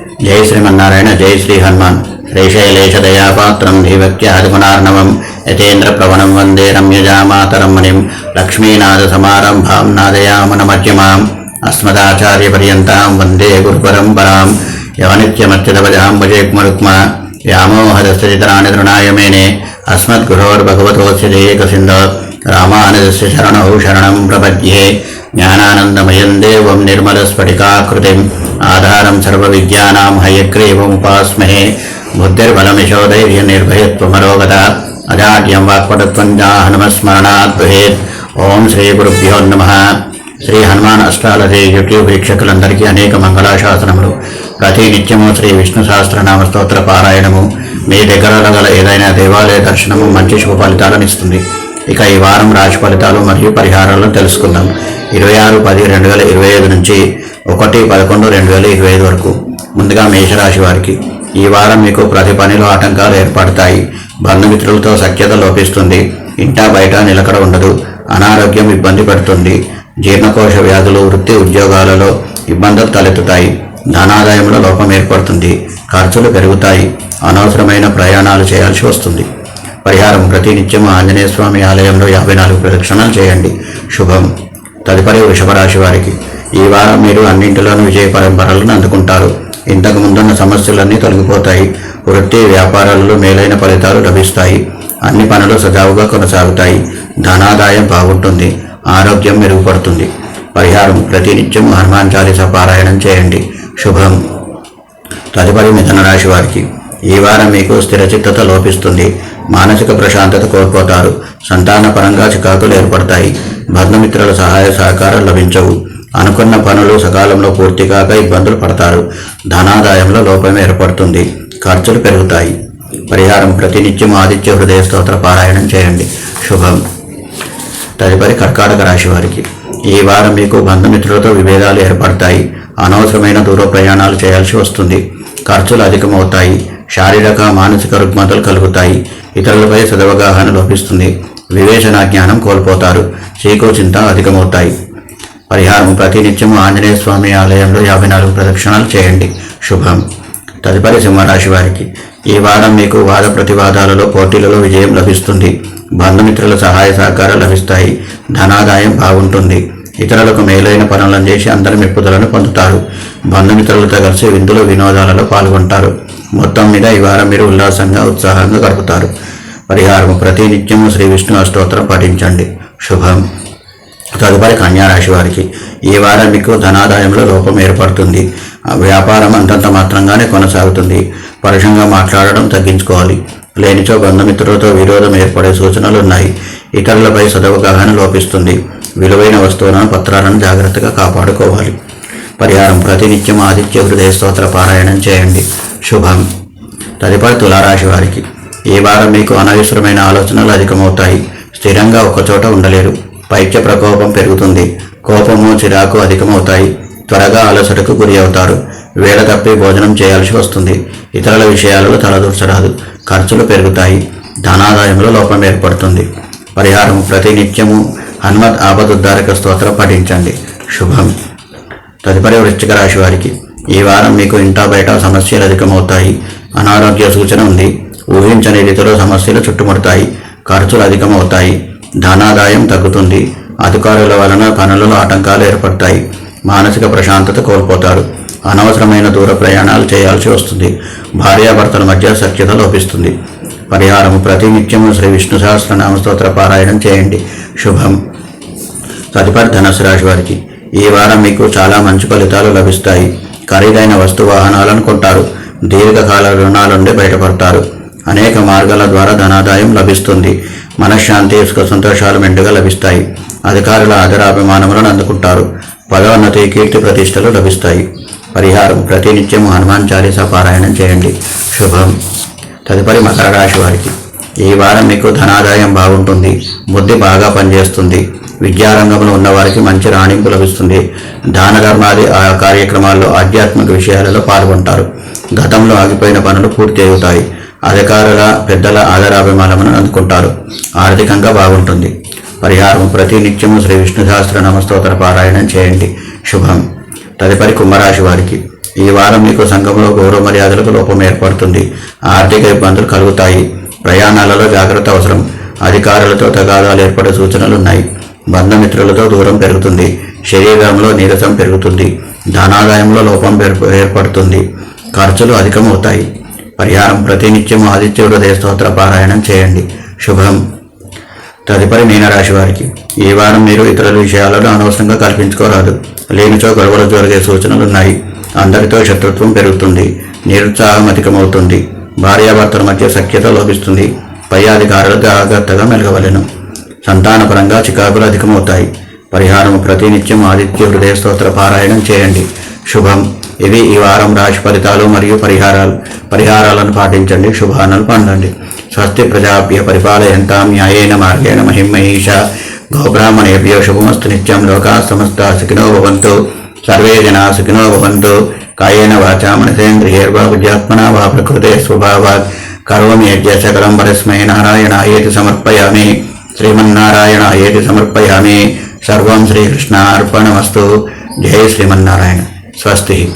జై శ్రీమన్నారాయణ జై శ్రీ హనుమాన్. శ్రీశైలేశ దయాపాత్రం ధీవక్యాదిగుణార్ణవం యతేంద్ర ప్రవణం వందే రమ్యజామాతరం మణిం లక్ష్మీనాథ సమారంభాం నాదయామనమధ్యమాం అస్మదాచార్యపర్యంతాం వందే గురుపరంపరాం. యవనిత్యమత్యదవజాం భజేక్మరుక్మ వ్యామోహదస్తరాణి తృణాయ మేనే అస్మద్గురోర్భగవతోస్య జయేకసింద రామానుజస్య శరణౌ శరణం ప్రపద్యే. జ్ఞానానందమయం దేవం నిర్మలస్ఫటికాకృతిం ఆధారం సర్వవిద్యానాం హయగ్రీవముపాస్మహే బుద్ధిర్బలమిశోధైర్య నిర్భయత్వమరోగత అజాడ్యం వాక్పటత్వం జాహనుమస్మరణాద్భుహేత్ ఓం శ్రీ గురుభ్యో నమ శ్రీ హనుమాన్ అష్టాలజీ యూట్యూబ్ వీక్షకులందరికీ అనేక మంగళాశాసనములు ప్రతి నిత్యము శ్రీ విష్ణు సహస్రనామ స్తోత్ర పారాయణము మీ దగ్గరలో గల ఏదైనా దేవాలయ దర్శనము మంచి శుభ ఫలితాలను ఇస్తుంది ఇక ఈ వారం రాశి ఫలితాలు మరియు పరిహారాలను తెలుసుకుందాం। ఇరవై ఆరు పది రెండు వేల ఇరవై ఐదు నుంచి ఒకటి పదకొండు రెండు వేల ఇరవై ఐదు వరకు ముందుగా మేషరాశి వారికి ఈ వారం మీకు ప్రతి పనిలో ఆటంకాలు ఏర్పడతాయి. బంధుమిత్రులతో సఖ్యత లోపిస్తుంది. ఇంటా బయట నిలకడ ఉండదు. అనారోగ్యం ఇబ్బంది పెడుతుంది. జీర్ణకోశ వ్యాధులు వృత్తి ఉద్యోగాలలో ఇబ్బందులు తలెత్తుతాయి. ధనాదాయంలో లోపం ఏర్పడుతుంది. ఖర్చులు పెరుగుతాయి. అనవసరమైన ప్రయాణాలు చేయాల్సి వస్తుంది. పరిహారం ప్రతినిత్యం ఆంజనేయ స్వామి ఆలయంలో యాభై నాలుగు ప్రదక్షిణలు చేయండి. శుభం. తదుపరి వృషభరాశి వారికి ఈ వారం మీరు అన్నింటిలోనూ విజయ పరంపరలను అందుకుంటారు. ఇంతకు ముందున్న సమస్యలన్నీ తొలగిపోతాయి. వృత్తి వ్యాపారాలలో మేలైన ఫలితాలు లభిస్తాయి. అన్ని పనులు సజావుగా కొనసాగుతాయి. ధనాదాయం బాగుంటుంది. ఆరోగ్యం మెరుగుపడుతుంది. పరిహారం ప్రతినిత్యం హనుమాన్ చాలీస పారాయణం చేయండి. శుభం. తదుపరి మిథున రాశి వారికి ఈ వారం మీకు స్థిరచిత్తత లోపిస్తుంది. మానసిక ప్రశాంతత కోల్పోతారు. సంతాన పరంగా చికాకులు ఏర్పడతాయి. బంధుమిత్రుల సహాయ సహకారం లభించవు. అనుకున్న పనులు సకాలంలో పూర్తి కాక ఇబ్బందులు పడతారు. ధనాదాయంలో లోపం ఏర్పడుతుంది. ఖర్చులు పెరుగుతాయి. పరిహారం ప్రతినిత్యం ఆదిత్య హృదయ స్తోత్ర పారాయణం చేయండి. శుభం. తదుపరి కర్కాటక రాశి వారికి. ఈ వారం మీకు బంధుమిత్రులతో విభేదాలు ఏర్పడతాయి. అనవసరమైన దూర ప్రయాణాలు చేయాల్సి వస్తుంది. ఖర్చులు అధికమవుతాయి. శారీరక మానసిక రుగ్మతలు కలుగుతాయి. ఇతరులపై సదవగాహన లోపిస్తుంది. వివేచన జ్ఞానం కోల్పోతారు. చింత అధికమవుతాయి. పరిహారం ప్రతినిత్యము ఆంజనేయ స్వామి ఆలయంలో యాభై నాలుగు ప్రదక్షిణాలు చేయండి. శుభం. తదుపరి సింహరాశి వారికి ఈ వారం మీకు వాద ప్రతివాదాలలో పోటీలలో విజయం లభిస్తుంది. బంధుమిత్రుల సహాయ సహకారాలు లభిస్తాయి. ధనాదాయం బాగుంటుంది. ఇతరులకు మేలైన పనులను చేసి అందరి మెప్పుదలను పొందుతారు. బంధుమిత్రులతో కలిసి విందులు వినోదాలలో పాల్గొంటారు. మొత్తం మీద ఈ వారం మీరు ఉల్లాసంగా ఉత్సాహంగా గడుపుతారు. పరిహారం ప్రతి నిత్యము శ్రీ విష్ణు అష్టోత్తరం పఠించండి శుభం. తదుపరి కన్యారాశి వారికి ఈ వారం మీకు ధనాదాయంలో లోపం ఏర్పడుతుంది. వ్యాపారం అంతంత మాత్రంగానే కొనసాగుతుంది. పరుషంగా మాట్లాడడం తగ్గించుకోవాలి. లేనిచో బంధుమిత్రులతో విరోధం ఏర్పడే సూచనలు ఉన్నాయి. ఇతరులపై సదవగాహన లోపిస్తుంది. విలువైన వస్తువులను పత్రాలను జాగ్రత్తగా కాపాడుకోవాలి. పరిహారం ప్రతినిత్యం ఆదిత్య హృదయ స్తోత్ర పారాయణం చేయండి. శుభం. తదుపరి తులారాశి వారికి ఈ వారం మీకు అనవసరమైన ఆలోచనలు అధికమవుతాయి. స్థిరంగా ఒకచోట ఉండలేరు. పైత్య ప్రకోపం పెరుగుతుంది. కోపము చిరాకు అధికమవుతాయి. త్వరగా అలసటకు గురి అవుతారు. వేళ తప్పి భోజనం చేయాల్సి వస్తుంది. ఇతరుల విషయాలలో తలదూర్చరాదు. ఖర్చులు పెరుగుతాయి. ధనాదాయంలో లోపం ఏర్పడుతుంది. పరిహారం ప్రతినిత్యము. హనుమత్ ఆపదుద్ధారక స్తోత్రం పఠించండి. శుభం. తదుపరి వృశ్చిక రాశి వారికి ఈ వారం మీకు ఇంటా బయట సమస్యలు అధికమవుతాయి. అనారోగ్య సూచన ఉంది. ఊహించని రీతిలో సమస్యలు చుట్టుముడతాయి. ఖర్చులు అధికమవుతాయి. ధనాదాయం తగ్గుతుంది. అధికారుల వలన పనులలో ఆటంకాలు ఏర్పడతాయి. మానసిక ప్రశాంతత కోల్పోతారు. అనవసరమైన దూర ప్రయాణాలు చేయాల్సి వస్తుంది. భార్యాభర్తల మధ్య సఖ్యత లోపిస్తుంది. పరిహారం ప్రతినిత్యము శ్రీ విష్ణు సహస్రనామ స్తోత్ర పారాయణం చేయండి. శుభం. తదుపరి ధనుసు రాశి వారికి ఈ వారం మీకు చాలా మంచి ఫలితాలు లభిస్తాయి. ఖరీదైన వస్తు వాహనాలను కొంటారు. దీర్ఘకాల రుణాల నుండి బయటపడతారు. అనేక మార్గాల ద్వారా ధనాదాయం లభిస్తుంది. మనశ్శాంతి సుఖ సంతోషాలు మెండుగా లభిస్తాయి. అధికారుల ఆదరాభిమానములను అందుకుంటారు. పదోన్నతి కీర్తి ప్రతిష్టలు లభిస్తాయి. పరిహారం ప్రతినిత్యం హనుమాన్ చాలీసా పారాయణం చేయండి. శుభం. తదుపరి మకర రాశి వారికి. ఈ వారం మీకు ధనాదాయం బాగుంటుంది. బుద్ధి బాగా పనిచేస్తుంది. విద్యారంగంలో ఉన్నవారికి మంచి రాణింపు లభిస్తుంది. దాన ధర్మాది ఆ కార్యక్రమాల్లో ఆధ్యాత్మిక విషయాలలో పాల్గొంటారు. గతంలో ఆగిపోయిన పనులు పూర్తి అవుతాయి అధికారుల పెద్దల ఆదరాభిమానమును అందుకుంటారు. ఆర్థికంగా బాగుంటుంది. పరిహారం ప్రతి నిత్యము శ్రీ విష్ణు సహస్ర నమస్తోత్ర పారాయణం చేయండి. శుభం. తదుపరి కుంభరాశి వారికి. ఈ వారం మీకు సంఘంలో గౌరవ మర్యాదలకు లోపం ఏర్పడుతుంది. ఆర్థిక ఇబ్బందులు కలుగుతాయి. ప్రయాణాలలో జాగ్రత్త అవసరం. అధికారులతో తగాదాలు ఏర్పడే సూచనలు ఉన్నాయి. బంధుమిత్రులతో దూరం పెరుగుతుంది. శరీరంలో నీరసం పెరుగుతుంది. ధనాదాయంలో లోపం ఏర్పడుతుంది. ఖర్చులు అధికమవుతాయి. పరిహారం ప్రతినిత్యం ఆదిత్యుడు దేవస్తోత్ర పారాయణం చేయండి. శుభం. తదుపరి మీనరాశి వారికి. ఈ వారం మీరు ఇతరుల విషయాలను అనవసరంగా కల్పించుకోరాదు. లేనిచో గొడవలు జరిగే సూచనలు ఉన్నాయి. అందరితో శత్రుత్వం పెరుగుతుంది. నిరుత్సాహం అధికమవుతుంది. భార్యాభర్తల మధ్య సఖ్యత లోపిస్తుంది. పై అధికారులు జాగ్రత్తగా మెలగవలెను. సంతానపరంగా చికాకులు అధికమవుతాయి. పరిహారం ప్రతినిత్యం ఆదిత్య హృదయ స్తోత్ర పారాయణం చేయండి. శుభం. ఇవి ఈ వారం రాశి ఫలితాలు మరియు పరిహారాలు. పరిహారాలను పాటించండి. శుభాలను పొందండి. స్వస్తి ప్రజాభ్య పరిపాలయంతాం న్యాయేన మార్గేణ మహిమహీష. గోబ్రాహ్మణేభ్యో శుభమస్తు నిత్యం. లోకా సమస్త సుఖినో భవంతు. సర్వే జనా సుఖినో భవంతు. కాయేన వాచా మనసేంద్రియర్వా బుద్ధ్యాత్మనా వా ప్రకృతే స్వభావాత్. కరోమి యజ్ఞ సకలం పరస్మై నారాయణాయేతి సమర్పయామి. శ్రీమన్నారాయణ ఏది సమర్పయామి? సర్వం శ్రీకృష్ణ అర్పణమస్తు జయ శ్రీమన్నారాయణ. స్వస్తి.